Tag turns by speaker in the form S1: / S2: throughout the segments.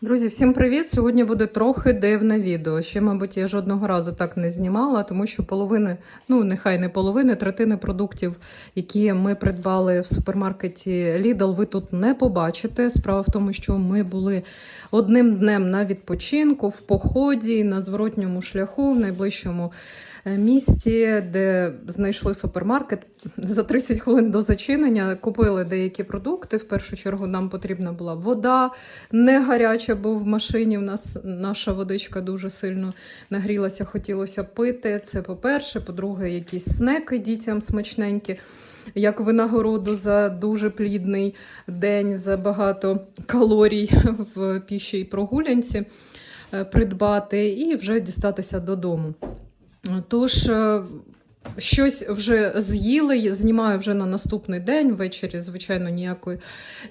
S1: Друзі, всім привіт! Сьогодні буде трохи дивне відео. Ще, мабуть, я жодного разу так не знімала, тому що половини, ну нехай не половини, третини продуктів, які ми придбали в супермаркеті Lidl, ви тут не побачите. Справа в тому, що ми були одним днем на відпочинку, в поході, на зворотньому шляху, в найближчому місті, де знайшли супермаркет. За 30 хвилин до зачинення купили деякі продукти. В першу чергу нам потрібна була вода, не гаряча, бо в машині в нас наша водичка дуже сильно нагрілася, хотілося пити. Це по-перше. По-друге, якісь снеки дітям смачненькі. Як винагороду за дуже плідний день, за багато калорій в пішій прогулянці е, придбати і вже дістатися додому. Тож, е, щось вже з'їли, знімаю вже на наступний день. Ввечері, звичайно, ніякої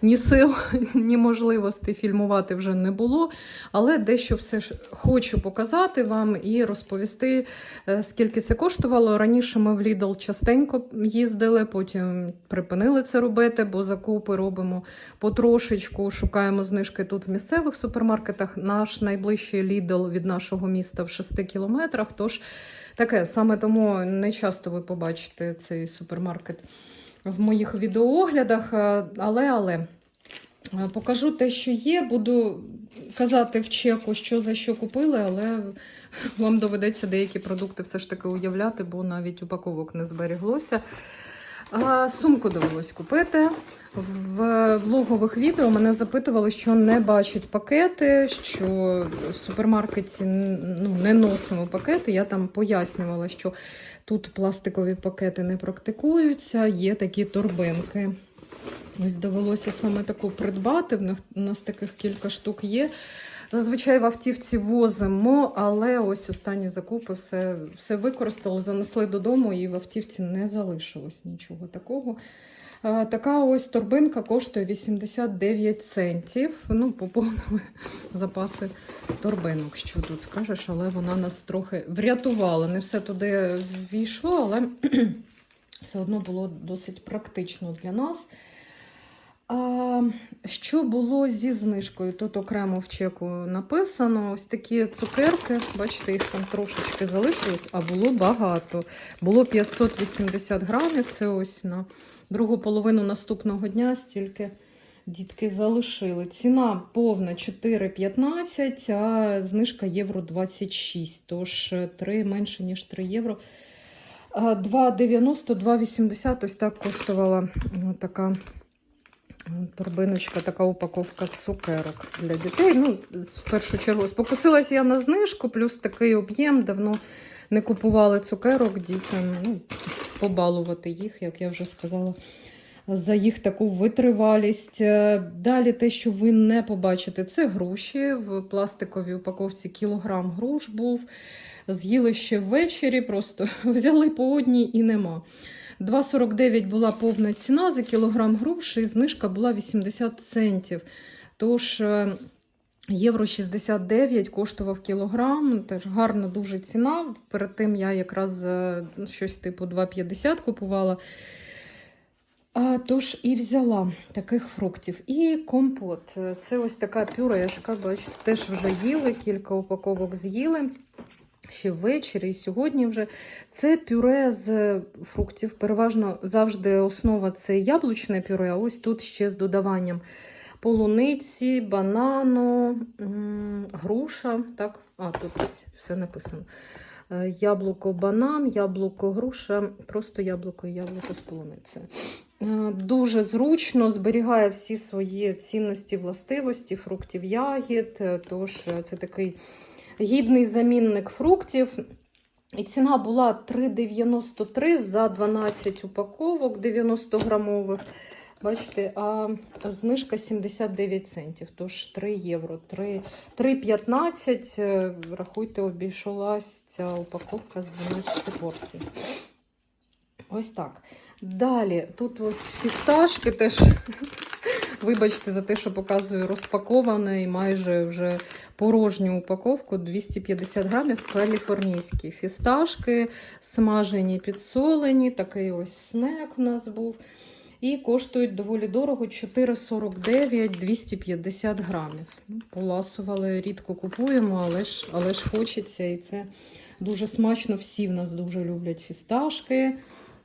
S1: ні сил, ні можливості фільмувати вже не було. Але дещо все ж хочу показати вам і розповісти, е, скільки це коштувало. Раніше ми в Lidl частенько їздили, потім припинили це робити, бо закупи робимо потрошечку, шукаємо знижки тут в місцевих супермаркетах. Наш найближчий Lidl від нашого міста в 6 кілометрах. Тож таке саме тому не часто ви побачите цей супермаркет в моїх відеооглядах, е, але але. е, Покажу те, що є. Буду казати в чеку, що за що купили, але вам доведеться деякі продукти все ж таки уявляти, бо навіть упаковок не зберіглося. Сумку довелось купити. В влогових відео мене запитували, що не бачать пакети, що в супермаркеті ну, не носимо пакети. Я там пояснювала, що тут пластикові пакети не практикуються, є такі торбинки. Ось довелося саме таку придбати. В нас таких кілька штук є. Зазвичай в автівці возимо, але ось останні закупи все, все використали, занесли додому, і в автівці не залишилось нічого такого. Е, Така ось торбинка коштує 89 центів. Ну, поповнили запаси торбинок, що тут скажеш, але вона нас трохи врятувала. Не все туди війшло, але все одно було досить практично для нас. А, що було зі знижкою? Тут окремо в чеку написано: ось такі цукерки. Бачите, їх там трошечки залишилось, а було багато. Було 580 грамів. Це ось на другу половину наступного дня стільки дітки залишили. Ціна повна 4,15, а знижка євро 26. Тож 3 менше, ніж 3 євро. А, 2,90, 2,80 ось так коштувала така торбиночка, така упаковка цукерок для дітей. Ну, в першу чергу, спокусилась я на знижку, плюс такий об'єм. Давно не купували цукерок дітям. Ну, побалувати їх, як я вже сказала. За їх таку витривалість. Е, Далі те, що ви не побачите, це груші. В пластиковій упаковці кілограм груш був. З'їли ще ввечері, просто взяли по одній і нема. 2,49 була повна ціна за кілограм груш, і знижка була 80 центів. Тож е, євро 69 коштував кілограм. Теж гарна дуже ціна. Перед тим я якраз е, щось типу 2,50 купувала. А, тож і взяла таких фруктів. І компот. Це ось така пюрешка, бачите, теж вже їли, кілька упаковок з'їли. Ще ввечері і сьогодні вже. Це пюре з фруктів. Переважно завжди основа це яблучне пюре, а ось тут ще з додаванням полуниці, банану, груша. Так? А, тут ось все написано. Е, Яблуко, банан, яблуко, груша, просто яблуко і яблуко з полуницею. Е, Дуже зручно зберігає всі свої цінності, властивості, фруктів, ягід. Е, Тож це такий гідний замінник фруктів. І ціна була 3,93 за 12 упаковок 90 грамових. Бачите, а знижка 79 центів, тож 3 євро. 3,15. е, Рахуйте, обійшлась ця упаковка з 12 порцій. Ось так. Далі, тут ось фісташки теж. Вибачте за те, що показую розпаковане і майже вже порожню упаковку 250 грамів каліфорнійські фісташки, смажені, підсолені. Такий ось снек у нас був. І коштують доволі дорого 4,49 250 грамів. Ну, Поласували, рідко купуємо, але ж, але ж хочеться. І це дуже смачно. Всі в нас дуже люблять фісташки.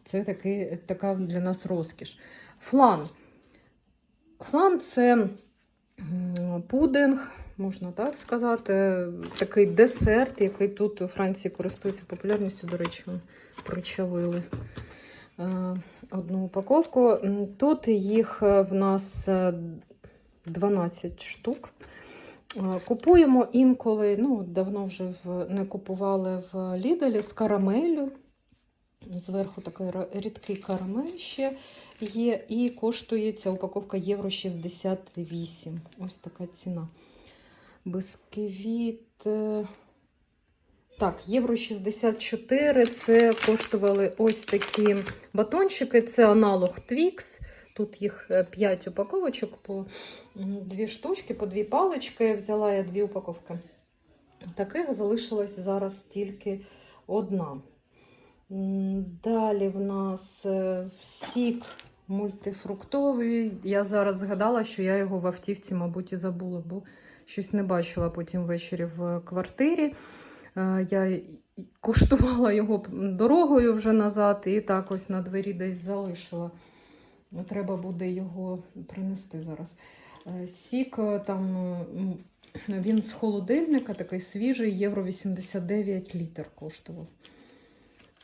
S1: Це таки, така для нас розкіш. Флан. Флан це пудинг, можна так сказати, такий десерт, який тут у Франції користується популярністю, до речі, причавили е, одну упаковку. Тут їх е, в нас е, 12 штук. Е, Купуємо інколи, ну, давно вже не купували в Ліделі з карамелю. Зверху такий рідкий карамель ще є, і коштує ця упаковка євро 68. Ось така ціна. Бисквіт. е, Так, євро 64. Це коштували ось такі батончики. Це аналог Twix. Тут їх 5 упаковочок по м, дві штучки, по дві палички. Взяла я дві упаковки. Таких залишилось зараз тільки одна. Далі в нас е, сік мультифруктовий. Я зараз згадала, що я його в автівці, мабуть, і забула, бо щось не бачила потім ввечері в квартирі. Е, Я куштувала його дорогою вже назад, і так ось на двері десь залишила. Треба буде його принести зараз. Е, Сік там він з холодильника, такий свіжий, євро 89 літр коштував.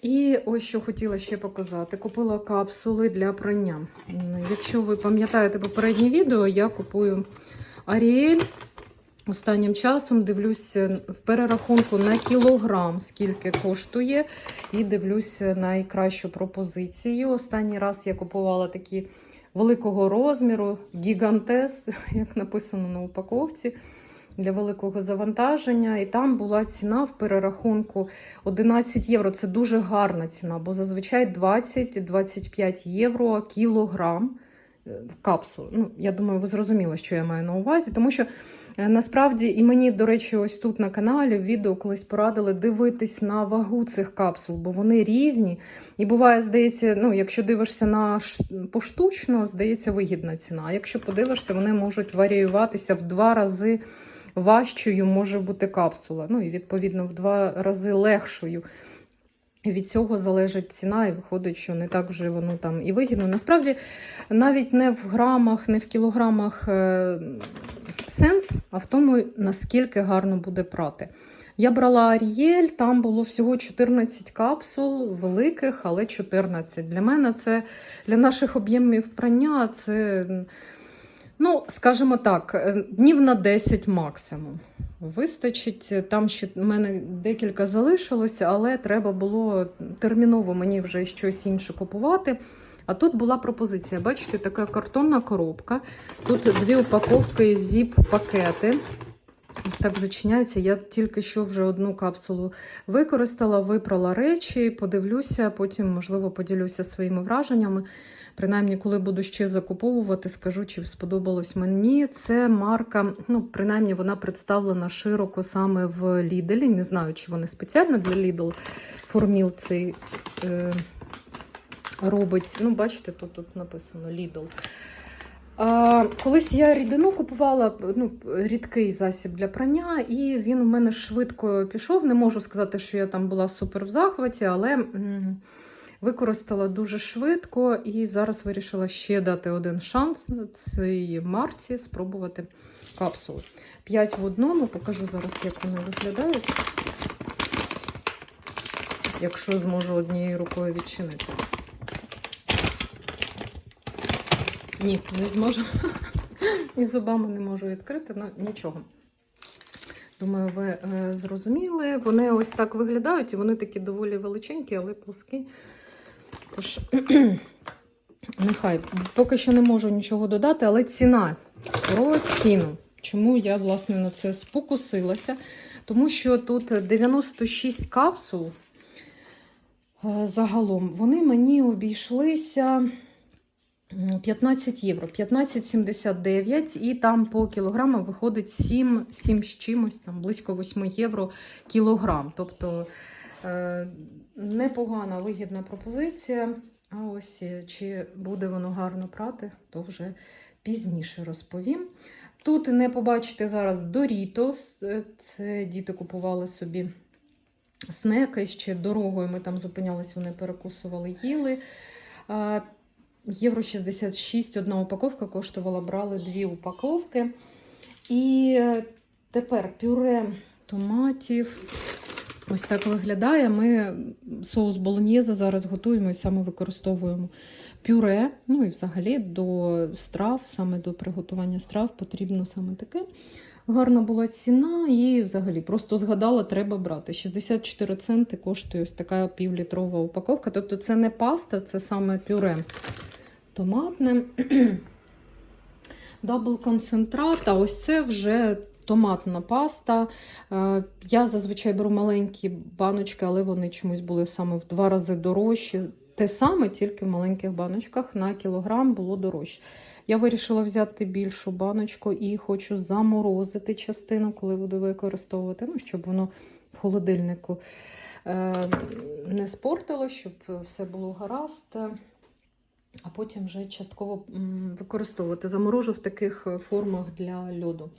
S1: І ось що хотіла ще показати. Купила капсули для прання. Якщо ви пам'ятаєте попереднє відео, я купую Аріель. Останнім часом дивлюся в перерахунку на кілограм, скільки коштує, і дивлюся найкращу пропозицію. Останній раз я купувала такі великого розміру, гігантес, як написано на упаковці, для великого завантаження. І там була ціна в перерахунку 11 євро. Це дуже гарна ціна, бо зазвичай 20-25 євро кілограм е, капсул. Ну, я думаю, ви зрозуміли, що я маю на увазі, тому що е, насправді і мені, до речі, ось тут на каналі в відео колись порадили дивитись на вагу цих капсул, бо вони різні. І буває, здається, ну, якщо дивишся на поштучно, здається, вигідна ціна. А якщо подивишся, вони можуть варіюватися в два рази важчою може бути капсула. Ну і відповідно в два рази легшою. Від цього залежить ціна, і виходить, що не так вже воно там і вигідно. Насправді, навіть не в грамах, не в кілограмах е, сенс, а в тому, наскільки гарно буде прати. Я брала Арієль, там було всього 14 капсул, великих, але 14. Для мене це для наших об'ємів прання це, ну, скажімо так, е, днів на 10 максимум. Вистачить. Там ще в мене декілька залишилося, але треба було терміново мені вже щось інше купувати. А тут була пропозиція. Бачите, така картонна коробка. Тут дві упаковки зіп-пакети. Ось так зачиняється. Я тільки що вже одну капсулу використала, випрала речі, подивлюся, потім, можливо, поділюся своїми враженнями. Принаймні, коли буду ще закуповувати, скажу, чи сподобалось мені. Це марка, ну, принаймні, вона представлена широко саме в Ліделі. Не знаю, чи вони спеціально для Lidl форміл цей е, робить. Ну, бачите, тут, тут написано Lidl. А, колись я рідину купувала ну, рідкий засіб для прання, і він у мене швидко пішов. Не можу сказати, що я там була супер в захваті, але використала дуже швидко і зараз вирішила ще дати один шанс цій марці спробувати капсулу. 5 в одному, покажу зараз, як вони виглядають. Якщо зможу однією рукою відчинити. Ні, не зможу. І зубами не можу відкрити, ну нічого. Думаю, ви е, зрозуміли. Вони ось так виглядають, і вони такі доволі величенькі, але плоскі. Тож, нехай. Поки що не можу нічого додати, але ціна про ціну. Чому я, власне, на це спокусилася? Тому що тут 96 капсул е, загалом. Вони мені обійшлися. 15 євро, 15,79 і там по кілограмам виходить 7, 7 з чимось, там близько 8 євро кілограм. Тобто непогана вигідна пропозиція. А ось е, чи буде воно гарно прати, то вже пізніше розповім. Тут не побачите зараз Дорітос. Це діти купували собі снеки ще дорогою. Ми там зупинялись, вони перекусували, їли. Євро 66, одна упаковка коштувала, брали дві упаковки. І е, тепер пюре томатів. Ось так виглядає. Ми соус болоньєзе зараз готуємо і саме використовуємо пюре. Ну і взагалі до страв, саме до приготування страв потрібно саме таке. Гарна була ціна, і взагалі просто згадала, треба брати. 64 центи коштує ось така півлітрова упаковка. Тобто це не паста, це саме пюре томатне. Дабл концентрат, а ось це вже томатна паста. Е, Я зазвичай беру маленькі баночки, але вони чомусь були саме в два рази дорожчі. Те саме, тільки в маленьких баночках на кілограм було дорожче. Я вирішила взяти більшу баночку і хочу заморозити частину, коли буду використовувати, ну, щоб воно в холодильнику е, не спортило, щоб все було гаразд. А потім вже частково використовувати. Заморожу в таких формах для льоду.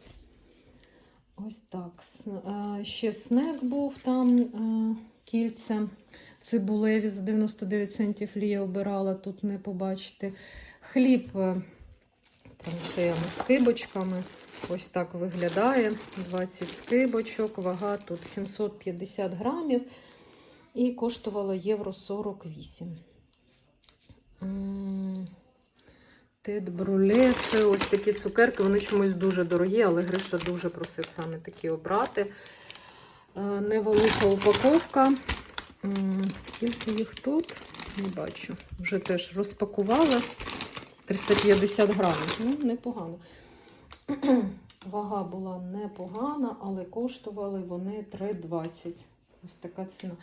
S1: Ось так. Е, Ще снек був там е, кільце цибулеві за 99 центів Лія обирала, тут не побачите. Хліб е, траншеями з кибочками. Ось так виглядає. 20 скибочок, вага тут 750 грамів. І коштувало євро 48. М, Тед бруле, це ось такі цукерки, вони чомусь дуже дорогі, але Гриша дуже просив саме такі обрати. Е, Невелика упаковка. Скільки їх тут? Не бачу. Вже теж розпакувала. 350 грамів. Ну, непогано. Вага була непогана, але коштували вони 3,20. Ось така ціна.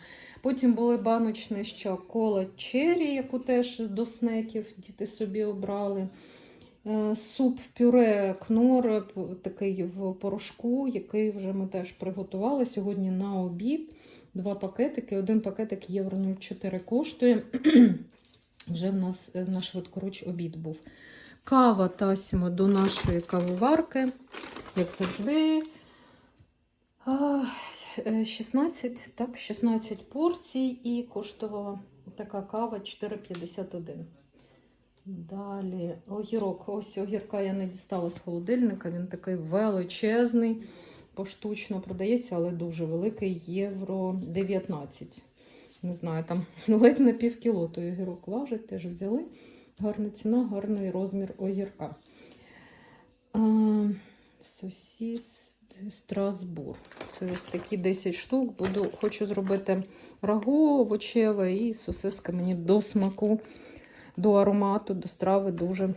S1: Потім були баночні що кола черрі, яку теж до снеків діти собі обрали. Е, Суп пюре кнор, такий в порошку, який вже ми теж приготували сьогодні на обід. Два пакетики. Один пакетик євро 0,4 коштує. Вже в нас е, на швидкоруч обід був. Кава тасимо до нашої кавоварки, як завжди. А, е, 16, так, 16 порцій і коштувала така кава 4,51. Далі огірок. Ось огірка я не дістала з холодильника. Він такий величезний, поштучно продається, але дуже великий. Євро 19. Не знаю, там ледь на пів кіло той огірок важить, теж взяли. Гарна ціна, гарний розмір огірка. А, сосіс Страсбур. Це ось такі 10 штук. Буду, хочу зробити рагу овочеве і сосиска мені до смаку, до аромату, до страви дуже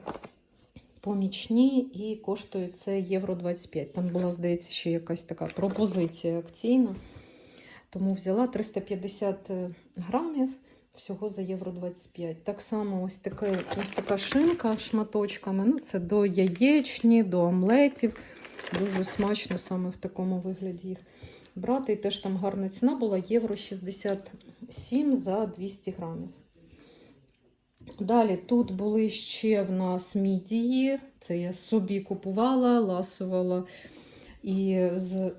S1: помічні. І коштує це євро 25. Там була, здається, ще якась така пропозиція акційна. Тому взяла 350 грамів всього за євро 25. Так само ось, таке, ось така шинка шматочками. Ну, це до яєчні, до омлетів. Дуже смачно саме в такому вигляді їх брати. І теж там гарна ціна була євро 67 за 200 грамів. Далі тут були ще в нас мідії. Це я собі купувала, ласувала і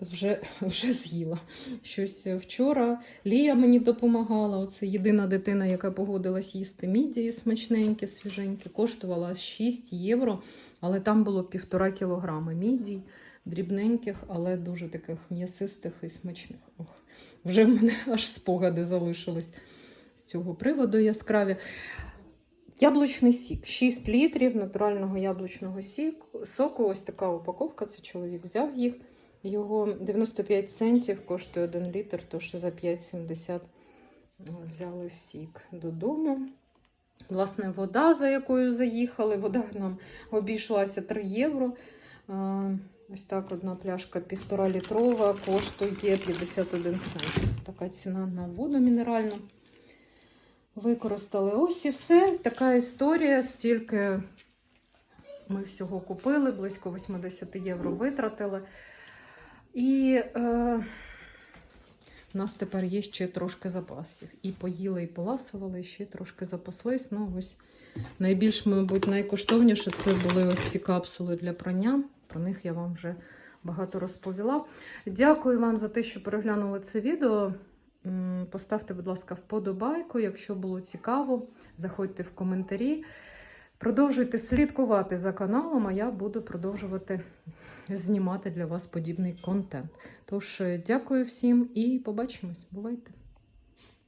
S1: вже, вже з'їла. Щось вчора Лія мені допомагала. Оце єдина дитина, яка погодилась їсти мідії смачненькі, свіженькі, коштувала 6 євро, але там було півтора кілограми мідій, дрібненьких, але дуже таких м'ясистих і смачних. Ох, вже в мене аж спогади залишились з цього приводу яскраві. Яблучний сік. 6 літрів натурального яблучного сіку. соку. Ось така упаковка. Це чоловік взяв їх. Його 95 центів коштує 1 літр, тож за 5,70 взяли сік додому. Власне, вода, за якою заїхали, вода нам обійшлася 3 євро. Ось так одна пляшка півтора літрова коштує 51 цент. Така ціна на воду мінеральну. Використали ось і все. Така історія. Стільки ми всього купили, близько 80 євро витратили. І е, У нас тепер є ще трошки запасів. І поїли, і поласували, і ще трошки запаслись. Ну, ось найбільш, мабуть, найкоштовніше це були ось ці капсули для прання. Про них я вам вже багато розповіла. Дякую вам за те, що переглянули це відео. Поставте, будь ласка, вподобайку, якщо було цікаво. Заходьте в коментарі. Продовжуйте слідкувати за каналом, а я буду продовжувати знімати для вас подібний контент. Тож, е, дякую всім і побачимось. Бувайте!